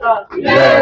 Yeah.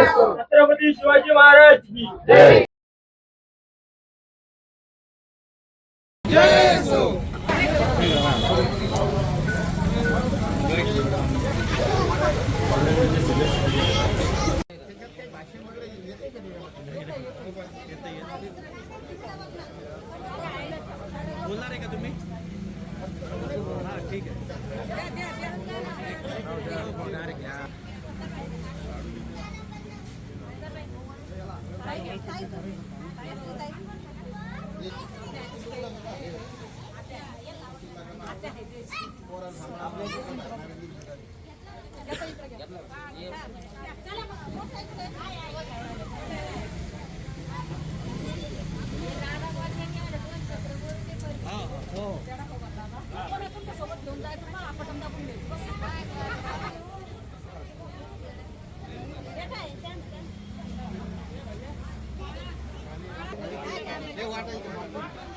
हो तुमच्यासोबत घेऊन जायचं वाटायचं.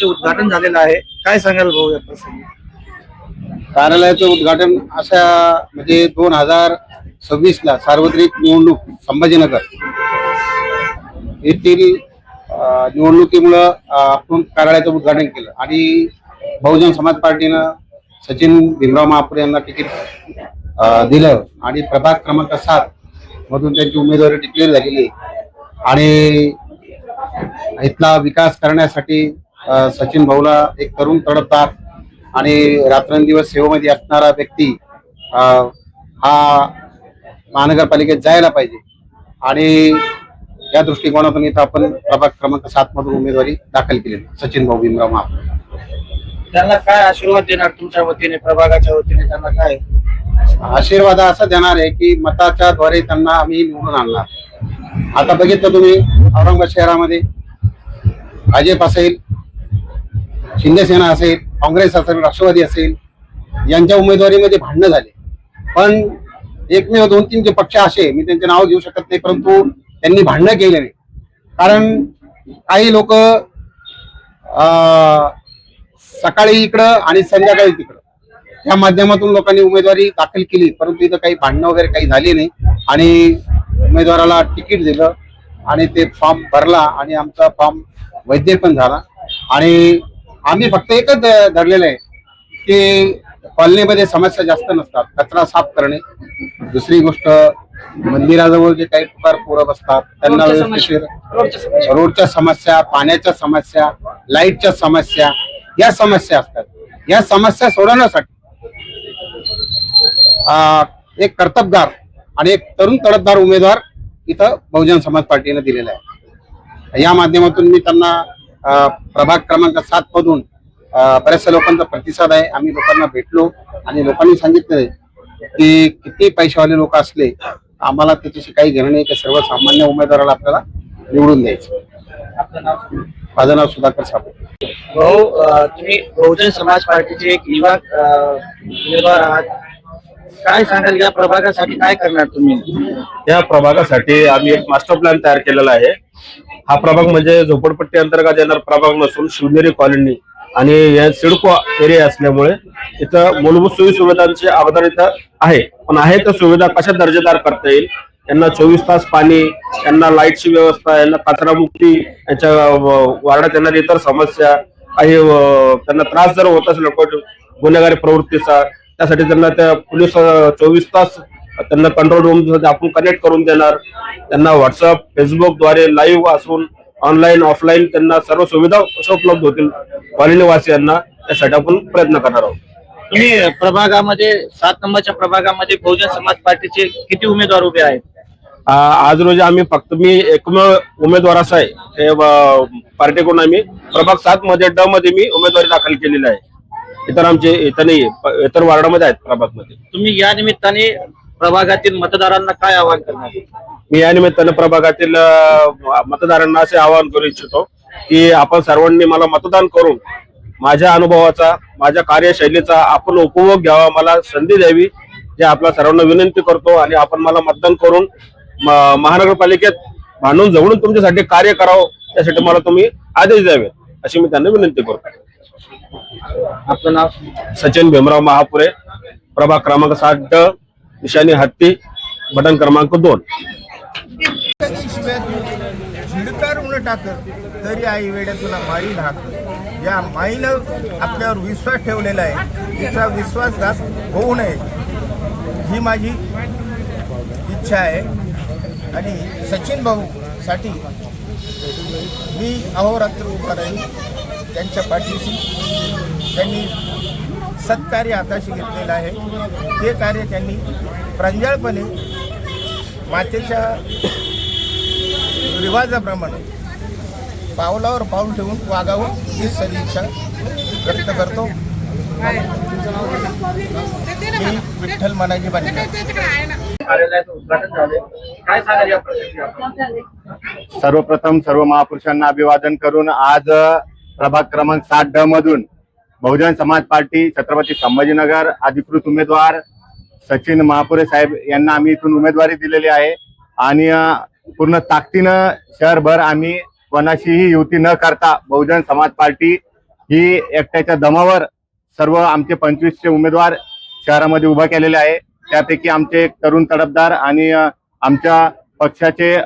चे उद्घाटन झालेलं आहे. काय सांगाल भाऊ या प्रसंगी? कार्यालयाचं उद्घाटन अशा म्हणजे दोन हजार सव्वीस ला सार्वत्रिक निवडणूक संभाजीनगर. येथील निवडणुकीमुळं आपण कार्यालयाचं उद्घाटन केलं. आणि बहुजन समाज पार्टीनं सचिन भीमराव महापुरे यांना तिकीट दिलं. आणि प्रभाग क्रमांक सात मधून त्यांची उमेदवारी डिक्लेअर झालेली आणि इथला विकास करण्यासाठी सचिन भाऊला एक तरुण तडफदार आणि रात्रंदिवस सेवेमध्ये असणारा व्यक्ती अ, हा महानगरपालिकेत जायला पाहिजे. आणि या दृष्टिकोनातून इथं आपण प्रभाग क्रमांक सात मधून उमेदवारी दाखल केली सचिन भाऊ भीमराव महापौर. त्यांना काय आशीर्वाद देणार तुमच्या वतीने प्रभागाच्या वतीने त्यांना काय? आशीर्वाद असा देणार आहे की मताच्या द्वारे त्यांना आम्ही निवडून आणणार. आता बघितलं तुम्ही औरंगाबाद शहरामध्ये भाजप असेल शिंदेसेना असेल काँग्रेस असेल राष्ट्रवादी असेल यांच्या उमेदवारीमध्ये भांडणं झाले. पण एकमेव दोन तीन जे पक्ष असे मी त्यांचे नाव घेऊ शकत नाही परंतु त्यांनी भांडणं केले नाही कारण काही लोक सकाळी इकडं आणि संध्याकाळी तिकडं. या माध्यमातून लोकांनी उमेदवारी दाखल केली परंतु इथं काही भांडणं वगैरे काही झाली नाही. आणि उमेदवाराला तिकीट दिलं आणि ते फॉर्म भरला आणि आमचा फॉर्म वैद्य पण झाला. आणि आम्ही फक्त एकच धरलेलं आहे की कॉलनीमध्ये समस्या जास्त नसतात कचरा साफ करणे दुसरी गोष्ट मंदिराजवळ जे काही पुकार पोरं बसतात त्यांना रोडच्या समस्या. व्यवस्थित रोडच्या समस्या. पाण्याच्या समस्या लाईटच्या समस्या या समस्या असतात या समस्या सोडवण्यासाठी एक कर्तबगार आणि एक तरुण तडफदार उमेदवार इथं बहुजन समाज पार्टीने दिलेला आहे या माध्यमातून मी त्यांना प्रभाग क्रमांक सात मधून बऱ्याचशा लोकांचा प्रतिसाद आहे. आम्ही लोकांना भेटलो आणि लोकांनी सांगितलं की किती पैशावाले लोक असले आम्हाला त्याच्याशी काही घेणं नाही की सर्वसामान्य उमेदवाराला आपल्याला निवडून द्यायचं. आपलं नाव माझं नाव सुधाकर साबळे. भाऊ तुम्ही बहुजन समाज पार्टीचे एक युवा अं, उमेदवार आहात. काय सांगाल या प्रभागासाठी काय करणार तुम्ही? या प्रभागासाठी आम्ही एक मास्टर प्लॅन तयार केलेला आहे. हा प्रभाग म्हणजे झोपडपट्टी अंतर्गत येणार प्रभाग नसून शिवनेरी कॉलनी आणि या सिडको एरिया असल्यामुळे इथं मूलभूत सोयी सुविधांची अवधान इथं आहे. पण आहे त्या सुविधा कशा दर्जेदार करता येईल? यांना चोवीस तास पाणी यांना लाईटची व्यवस्था यांना कचरा मुक्ती यांच्या वार्डात येणारी इतर समस्या काही त्यांना त्रास जर होत असेल गुन्हेगारी प्रवृत्तीचा त्यासाठी त्यांना त्या पोलीस चोवीस तास त्यांना कंट्रोल रूम आपण कनेक्ट करून देणार. त्यांना व्हॉट्सअप फेसबुकद्वारे लाईव्ह असून ऑनलाईन ऑफलाईन त्यांना सर्व सुविधा कशा उपलब्ध होतील कॉलनी वासियांना त्यासाठी आपण प्रयत्न करणार आहोत. तुम्ही प्रभागामध्ये सात नंबरच्या प्रभागामध्ये बहुजन समाज पार्टीचे किती उमेदवार उभे आहेत? आज रोजी आम्ही फक्त मी एकमेव उमेदवार असा आहे. पार्टीकडून आम्ही प्रभाग सात मध्ये ड मध्ये मी उमेदवारी दाखल केलेली आहे. इतर आमचे इतर नाही इतर वार्डामध्ये आहेत प्रभागमध्ये तुम्ही या निमित्ताने प्रभागातील मतदारांना काय आवाहन करणार? मी या निमित्तानं प्रभागातील अ, मतदारांना असे आवाहन करू इच्छितो की आपण सर्वांनी मला मतदान करून माझ्या अनुभवाचा माझ्या कार्यशैलीचा आपण उपभोग घ्यावा. मला संधी द्यावी. जे आपल्या सर्वांना विनंती करतो आणि आपण मला मतदान करून म- महानगरपालिकेत भांडून जवळून तुमच्यासाठी कार्य करावं. त्यासाठी मला तुम्ही आदेश द्यावे अशी मी त्यांना विनंती करतो. आपलं नाव? सचिन भीमराव महापुरे प्रभाग क्रमांक सात ड. निशाणी हत्ती बटन क्रमांक दोन. झिडकार म्हणून टाकत तरी आई वेड्या तुला मारी हाक या माईनं आपल्यावर विश्वास ठेवलेला आहे. तिचा विश्वासघात होऊ नये. ही माझी इच्छा आहे. आणि सचिन भाऊ साठी मी अहोरात्र उभा राहील त्यांच्या पाठीशी त्यांनी सत्कार्य हाताशी घेतलेलं आहे. ते कार्य त्यांनी प्रांजळपणे मातेच्या रिवाजाप्रमाणे पावलावर पाऊल ठेवून वागावं ही सदिच्छा व्यक्त करतो. मी विठ्ठल मनाजी सर्वप्रथम सर्व महापुरुषांना अभिवादन करून आज प्रभाग क्रमांक सात ड मधून बहुजन समाज पार्टी छत्रपती संभाजीनगर अधिकृत उमेदवार सचिन महापुरे साहेब यांना आम्ही इथून उमेदवारी दिलेली आहे. आणि पूर्ण ताकदीनं शहरभर आम्ही कोणाशीही युती न करता बहुजन समाज पार्टी ही एकट्याच्या दमावर सर्व आमचे पंचवीसचे उमेदवार शहरामध्ये उभा केलेले आहे. त्यापैकी आमचे एक तरुण तडफदार आणि आमच्या पक्षाचे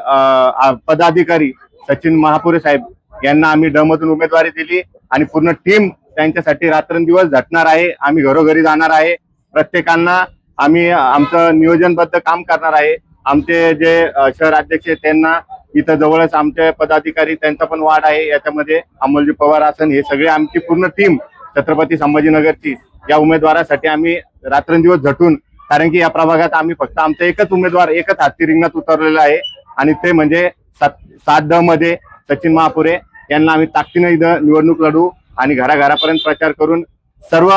पदाधिकारी सचिन महापुरे साहेब यांना आम्ही डमधून उमेदवारी दिली आणि पूर्ण टीम त्यांच्यासाठी रात्रंदिवस झटणार आहे. आम्ही घरोघरी जाणार आहे. प्रत्येकांना आम्ही आमचं नियोजनबद्ध काम करणार आहे. आमचे जे शहर अध्यक्ष आहेत त्यांना इथं जवळच आमचे पदाधिकारी त्यांचा पण वाढ आहे. याच्यामध्ये अमोलजी पवार आसन हे सगळे आमची पूर्ण टीम छत्रपती संभाजीनगरची या उमेदवारासाठी आम्ही रात्रंदिवस झटून कारण की या प्रभागात आम्ही फक्त आमचा एकच उमेदवार एकच हाती रिंगणात उतरलेला आहे. आणि ते म्हणजे सात सात द मध्ये सचिन महापुरे यांना आम्ही ताकदीनं इथं निवडणूक लढू आणि घराघरापर्यंत प्रचार करून सर्व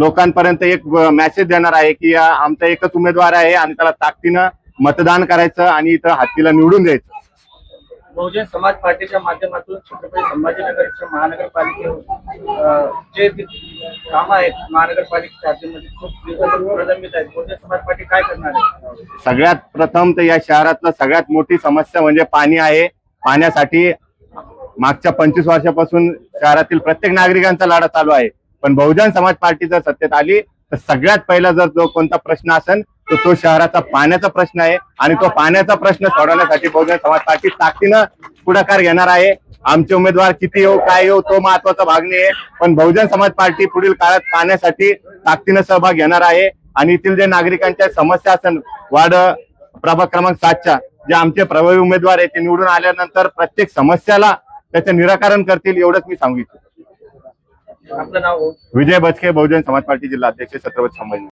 लोकांपर्यंत एक मेसेज देणार आहे की आमचा एकच उमेदवार आहे आणि त्याला ताकदीनं मतदान करायचं आणि इथं हातीला निवडून द्यायचं. बहुजन समाज पार्टीच्या माध्यमातून छत्रपती संभाजीनगरच्या महानगरपालिकेवर अं, जे काम आहेत महानगरपालिकेच्या हद्दीमध्ये खूप दिवसांपासून प्रलंबित आहेत. बहुजन समाज पार्टी काय करणार आहे? सगळ्यात प्रथम तर या शहरातलं सगळ्यात मोठी समस्या म्हणजे पाणी आहे. पाण्यासाठी मागच्या पंचवीस वर्षापासून शहरातील प्रत्येक नागरिकांचा लढा चालू आहे. पण बहुजन समाज पार्टी जर सत्तेत आली तर सगळ्यात पहिला जर जो कोणता प्रश्न असेल तर तो शहराचा पाण्याचा प्रश्न आहे. आणि तो पाण्याचा प्रश्न सोडवण्यासाठी बहुजन समाज पार्टी ताकदीनं पुढाकार घेणार आहे. आमचे उमेदवार किती येऊ काय येऊ तो महत्त्वाचा भाग नाही आहे पण बहुजन समाज पार्टी पुढील काळात पाण्यासाठी ताकदीनं सहभाग घेणार आहे. आणि येथील जे नागरिकांच्या समस्या असेल वार्ड प्रभाग क्रमांक सातच्या जे आमचे प्रभावी उमेदवार आहेत ते निवडून आल्यानंतर प्रत्येक समस्याला त्याचं निराकरण करतील एवढंच मी सांगू इच्छितो. विजय बचके बहुजन समाज पार्टी जिल्हा अध्यक्ष छत्रपती संभाजी.